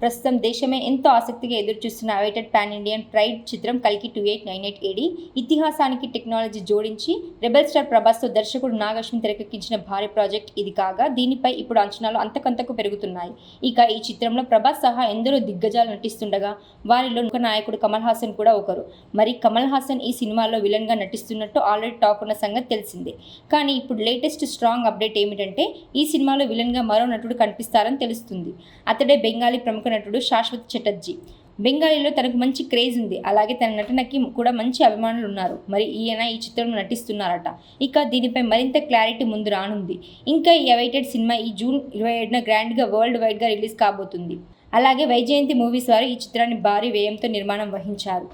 ప్రస్తుతం దేశమే ఎంతో ఆసక్తిగా ఎదురుచూస్తున్న అవైటెడ్ పాన్ ఇండియన్ ప్రైడ్ చిత్రం కలికి two eight nine eight AD. ఇతిహాసానికి technology జోడించి రెబల్ స్టార్ ప్రభాస్తో దర్శకుడు నాగశ్విన్ తెరకెక్కించిన భారీ ప్రాజెక్ట్ ఇది కాగా దీనిపై ఇప్పుడు అంచనాలు అంతకంతకు పెరుగుతున్నాయి. ఇక ఈ చిత్రంలో ప్రభాస్ సహా ఎందరో దిగ్గజాలు నటిస్తుండగా వారిలో ఒక నాయకుడు కమల్ హాసన్ కూడా ఒకరు. మరి కమల్ హాసన్ ఈ సినిమాలో విలన్గా నటిస్తున్నట్టు ఆల్రెడీ టాక్ ఉన్న సంగతి తెలిసిందే. కానీ ఇప్పుడు లేటెస్ట్ స్ట్రాంగ్ అప్డేట్ ఏమిటంటే ఈ సినిమాలో విలన్గా మరో నటుడు కనిపిస్తారని తెలుస్తుంది. అతడే బెంగాలీ ప్రముఖ నటుడు శాశ్వత్ చటర్జీ. బెంగాలీలో తనకు మంచి క్రేజ్ ఉంది. అలాగే తన నటనకి కూడా మంచి అభిమానులు ఉన్నారు మరి ఈయన ఈ చిత్రంలో నటిస్తున్నారట. ఇక దీనిపై మరింత క్లారిటీ ముందు రానుంది. ఇంకా ఈ అవైటెడ్ సినిమా ఈ జూన్ ఇరవై ఏడున గ్రాండ్గా వరల్డ్ వైడ్గా రిలీజ్ కాబోతుంది. అలాగే వైజయంతి మూవీస్ వారు ఈ చిత్రాన్ని భారీ వ్యయంతో నిర్మాణం వహించారు.